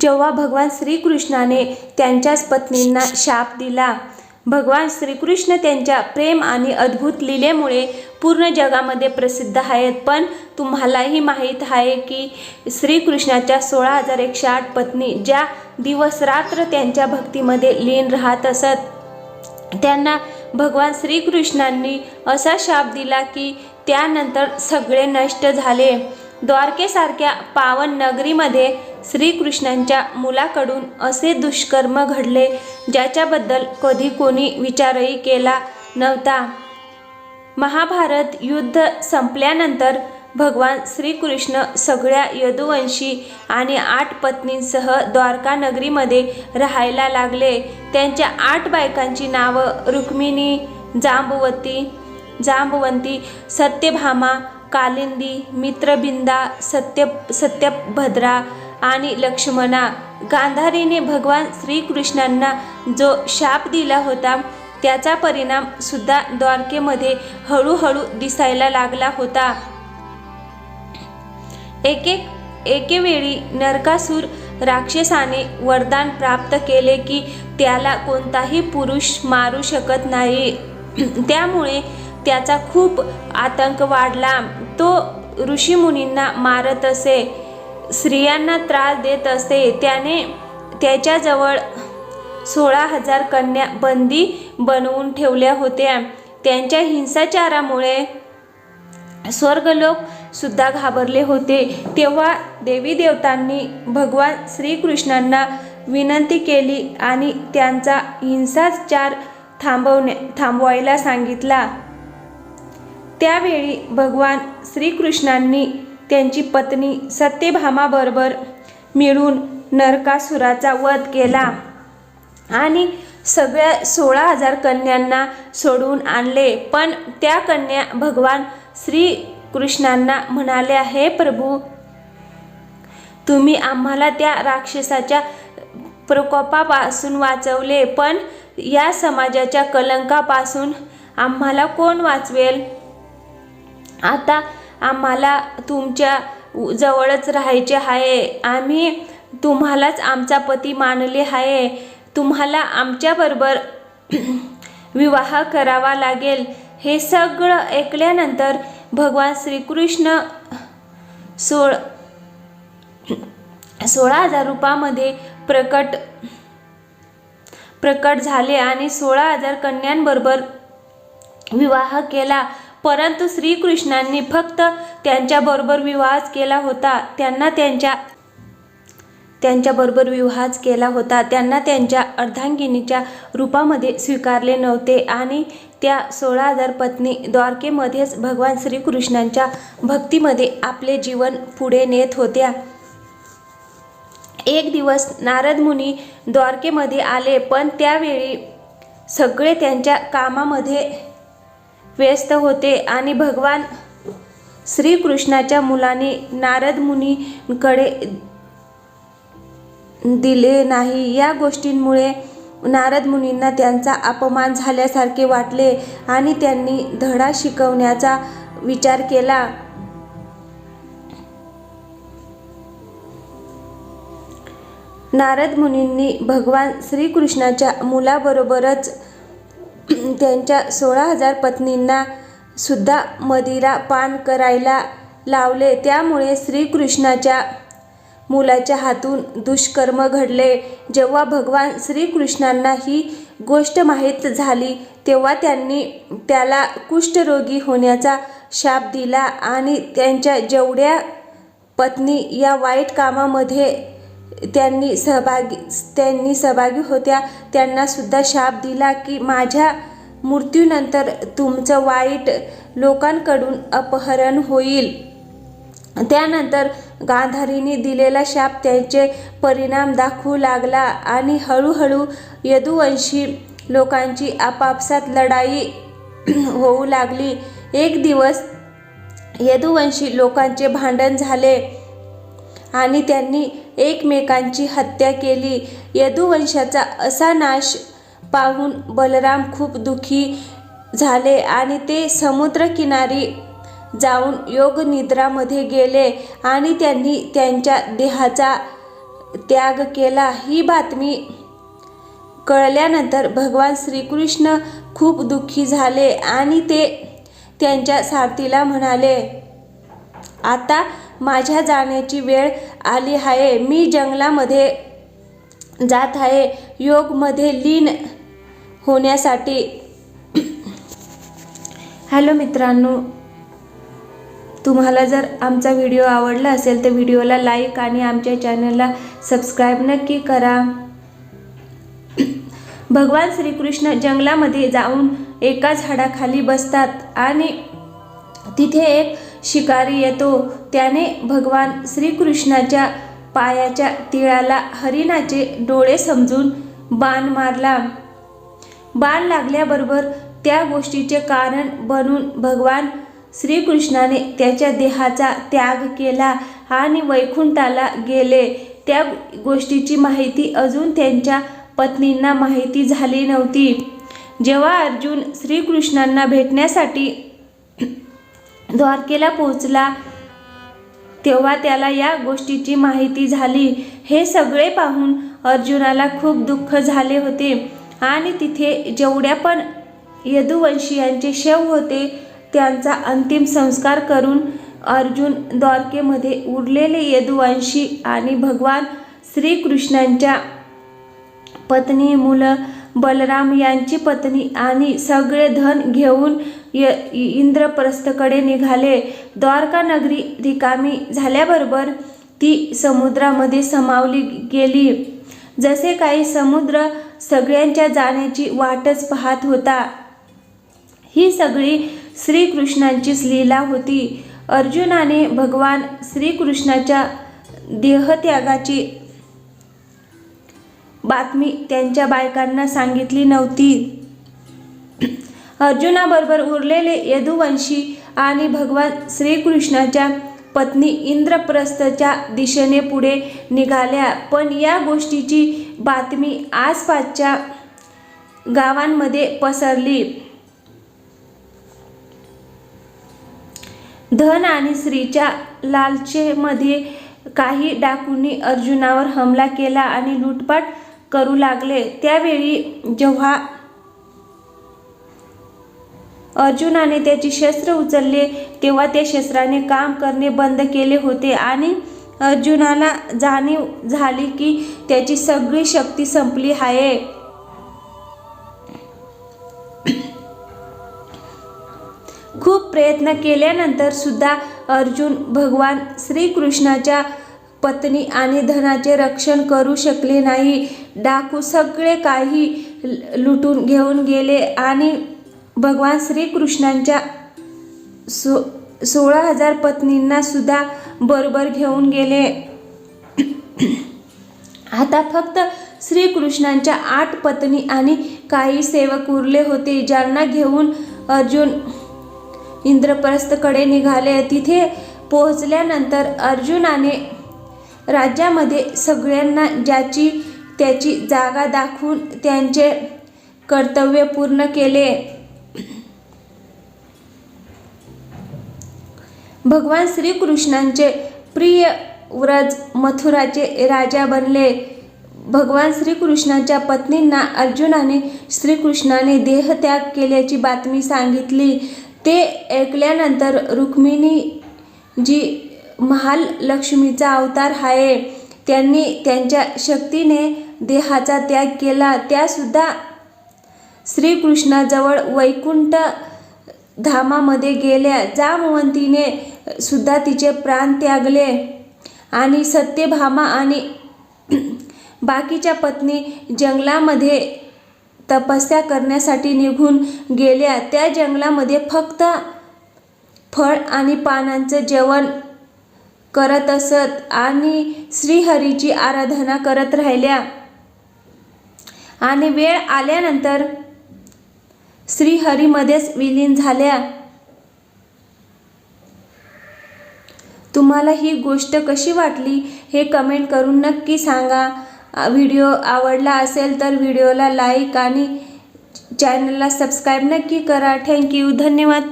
जेव्हा भगवान श्रीकृष्णाने त्यांच्याच पत्नींना शाप दिला. भगवान श्रीकृष्ण त्यांच्या प्रेम आणि अद्भुत लीलेमुळे पूर्ण जगामध्ये प्रसिद्ध आहेत. पण तुम्हालाही माहीत आहे की श्रीकृष्णाच्या सोळा हजार एकशे आठ पत्नी ज्या दिवस रात्र त्यांच्या भक्तीमध्ये लीन राहत असत त्यांना भगवान श्रीकृष्णांनी असा शाप दिला की त्यानंतर सगळे नष्ट झाले. द्वारकेसारख्या पावन नगरीमध्ये श्रीकृष्णांच्या मुलाकडून असे दुष्कर्म घडले ज्याच्याबद्दल कधी कोणी विचारही केला नव्हता. महाभारत युद्ध संपल्यानंतर भगवान श्रीकृष्ण सगळ्या यदुवंशी आणि आठ पत्नींसह द्वारका नगरीमध्ये राहायला लागले. त्यांच्या आठ बायकांची नावं रुक्मिणी जांबवती जांबवंती सत्यभामा कालिंदी मित्रबिंदा सत्य सत्यभद्रा आणि लक्ष्मणा. गांधारीने भगवान श्रीकृष्णांना जो शाप दिला होता त्याचा परिणाम सुद्धा द्वारकेमध्ये हळूहळू दिसायला लागला होता. एक एक एकेवेळी नरकासूर राक्षसाने वरदान प्राप्त केले की त्याला कोणताही पुरुष मारू शकत नाही. त्यामुळे त्याचा खूप आतंक वाढला. तो ऋषीमुनींना मारत असे स्त्रियांना त्रास देत असे. त्याने त्याच्याजवळ सोळा हजार कन्या बंदी बनवून ठेवल्या होत्या. त्यांच्या हिंसाचारामुळे स्वर्गलोक सुद्धा घाबरले होते. तेव्हा देवी देवतांनी भगवान श्रीकृष्णांना विनंती केली आणि त्यांचा हिंसाचार थांबवण्या थांबवायला सांगितला. त्यावेळी भगवान श्रीकृष्णांनी त्यांची पत्नी सत्यभामाबरोबर मिळून नरकासुराचा वध केला आणि सगळ्या सोळा हजार कन्यांना सोडून आणले. पण त्या कन्या भगवान श्रीकृष्णांना म्हणाल्या हे प्रभू तुम्ही आम्हाला त्या राक्षसाच्या प्रकोपापासून वाचवले पण या समाजाच्या कलंकापासून आम्हाला कोण वाचवेल? आता आम्हाला तुमच्या जवळच राहायचे आहे. आम्ही तुम्हालाच आमचा पती मानले आहे. तुम्हाला आमच्याबरोबर विवाह करावा लागेल. हे सगळं ऐकल्यानंतर भगवान श्रीकृष्ण सोळ सोळा हजार रूपामध्ये प्रकट प्रकट झाले आणि सोळा हजार कन्यांबरोबर विवाह केला. परंतु श्रीकृष्णांनी फक्त त्यांच्याबरोबर विवाहच केला होता. त्यांना त्यांच्या त्यांच्याबरोबर विवाहच केला होता. त्यांना त्यांच्या अर्धांगिनीच्या रूपामध्ये स्वीकारले नव्हते आणि त्या सोळा हजार पत्नी द्वारकेमध्येच भगवान श्रीकृष्णांच्या भक्तीमध्ये आपले जीवन पुढे नेत होत्या. एक दिवस नारद मुनी द्वारकेमध्ये आले पण त्यावेळी सगळे त्यांच्या कामामध्ये व्यस्त होते आणि भगवान श्रीकृष्णाच्या मुलाने नारद मुनीकडे दिले नाही. या गोष्टींमुळे नारद मुनींना त्यांचा अपमान झाल्यासारखे वाटले आणि त्यांनी धडा शिकवण्याचा विचार केला. नारद मुनींनी भगवान श्रीकृष्णाच्या मुलाबरोबरच त्यांच्या सोळा हजार पत्नींना सुद्धा मदिरा पान करायला लावले. त्यामुळे श्रीकृष्णाच्या मुलाच्या हातून दुष्कर्म घडले. जेव्हा भगवान श्रीकृष्णांना ही गोष्ट माहीत झाली तेव्हा त्यांनी त्याला कुष्ठरोगी होण्याचा शाप दिला आणि त्यांच्या जेवढ्या पत्नी या वाईट कामामध्ये त्यांनी सहभागी त्यांनी सहभागी होत्या त्यांनासुद्धा शाप दिला की माझ्या मृत्यूनंतर तुमचं वाईट लोकांकडून अपहरण होईल. त्यानंतर गांधारीने दिलेला शाप त्यांचे परिणाम दाखवू लागला आणि हळूहळू यदुवंशी लोकांची आपापसात लढाई होऊ लागली. एक दिवस यदुवंशी लोकांचे भांडण झाले आणि त्यांनी एकमेकांची हत्या केली. यदुवंशाचा असा नाश पाहून बलराम खूप दुःखी झाले आणि ते समुद्रकिनारी जाऊन योग निद्रामध्ये गेले आणि त्यांनी त्यांच्या देहाचा त्याग केला. ही बातमी कळल्यानंतर भगवान श्रीकृष्ण खूप दुःखी झाले आणि ते त्यांच्या सारथीला म्हणाले आता माझ्या जाण्याची वेळ आली आहे. मी जंगलामध्ये जात आहे. योगमध्ये लीन होण्यासाठी. हॅलो मित्रांनो. तुम्हाला जर आमचा व्हिडिओ आवडला असेल तर व्हिडिओला लाईक आणि आमच्या चॅनलला सबस्क्राईब नक्की करा. भगवान श्रीकृष्ण जंगलामध्ये जाऊन एका झाडाखाली बसतात आणि तिथे एक शिकारी येतो. त्याने भगवान श्रीकृष्णाच्या पायाच्या तिळाला हरिणाचे डोळे समजून बाण मारला. बाण लागल्याबरोबर त्या गोष्टीचे कारण बनून भगवान श्रीकृष्णाने त्याच्या देहाचा त्याग केला आणि वैकुंठाला गेले. त्या गोष्टीची माहिती अजून त्यांच्या पत्नींना माहिती झाली नव्हती. जेव्हा अर्जुन श्रीकृष्णांना भेटण्यासाठी द्वारकेला पोहोचला तेव्हा त्याला या गोष्टीची माहिती झाली. हे सगळे पाहून अर्जुनाला खूप दुःख झाले होते. आणि तिथे जेवढ्या पण यदुवंशीयांचे शव होते त्यांचा अंतिम संस्कार करून अर्जुन द्वारकेमध्ये उरलेले यदुवंशी आणि भगवान श्रीकृष्णांच्या पत्नी मुलं बलराम यांची पत्नी आणि सगळे धन घेऊन य इंद्रप्रस्थकडे निघाले. द्वारका नगरी रिकामी झाल्याबरोबर ती समुद्रामध्ये समावली गेली. जसे काही समुद्र सगळ्यांच्या जाण्याची वाटच पाहत होता. ही सगळी श्रीकृष्णांचीच लीला होती. अर्जुनाने भगवान श्रीकृष्णाच्या देहत्यागाची बातमी त्यांच्या बायकांना सांगितली नव्हती. अर्जुनाबरोबर उरलेले यदुवंशी आणि भगवान श्रीकृष्णाच्या पत्नी इंद्रप्रस्थच्या दिशेने पुढे निघाल्या. पण या गोष्टीची बातमी आसपासच्या गावांमध्ये पसरली. धन आणि स्त्रीच्या लालचेमध्ये काही डाकूंनी अर्जुनावर हमला केला आणि लूटपाट करू लागले. त्यावेळी जेव्हा अर्जुनाने त्याची शस्त्र उचलले तेव्हा त्या शस्त्राने काम करणे बंद केले होते आणि अर्जुनाला जाणीव झाली की त्याची सगळी शक्ती संपली आहे. खूप प्रयत्न केल्यानंतर सुद्धा अर्जुन भगवान श्रीकृष्णाच्या पत्नी आणि धनाचे रक्षण करू शकले नाही. डाकू सगळे काही लुटून घेऊन गेले आणि भगवान श्रीकृष्णांच्या सो सोळा हजार पत्नींना सुद्धा बरोबर घेऊन गेले. आता फक्त श्रीकृष्णांच्या आठ पत्नी आणि काही सेवक उरले होते ज्यांना घेऊन अर्जुन इंद्रप्रस्थकडे निघाले. तिथे पोहोचल्यानंतर अर्जुनाने राज्यामध्ये सगळ्यांना ज्याची त्याची जागा दाखवून त्यांचे कर्तव्य पूर्ण केले. भगवान श्रीकृष्णांचे प्रिय व्रज मथुराचे राजा बनले. भगवान श्रीकृष्णाच्या पत्नींना अर्जुनाने श्रीकृष्णाने देहत्याग केल्याची बातमी सांगितली. ते ऐकल्यानंतर रुक्मिणी जी महालक्ष्मीचा अवतार आहे. त्यांनी त्यांच्या शक्तीने देहाचा त्याग केला. त्यासुद्धा श्रीकृष्णाजवळ वैकुंठ धामामध्ये गेल्या. जामवंतीने सुद्धा तिचे प्राण त्यागले. आणि सत्यभामा आणि बाकीच्या पत्नी जंगलामध्ये तपस्या करण्यासाठी निघून गेल्या. त्या जंगलामध्ये फक्त फळ आणि पानांचं जेवण करत असत आणि श्रीहरीची आराधना करत राहिल्या. आणि वेळ आल्यानंतर श्रीहरीमध्येच विलीन झाल्या. तुम्हाला ही गोष्ट कशी वाटली हे कमेंट करून नक्की सांगा. व्हिडिओ आवडला असेल तर व्हिडिओला लाईक आणि चॅनलला सबस्क्राईब नक्की करा. थँक्यू धन्यवाद.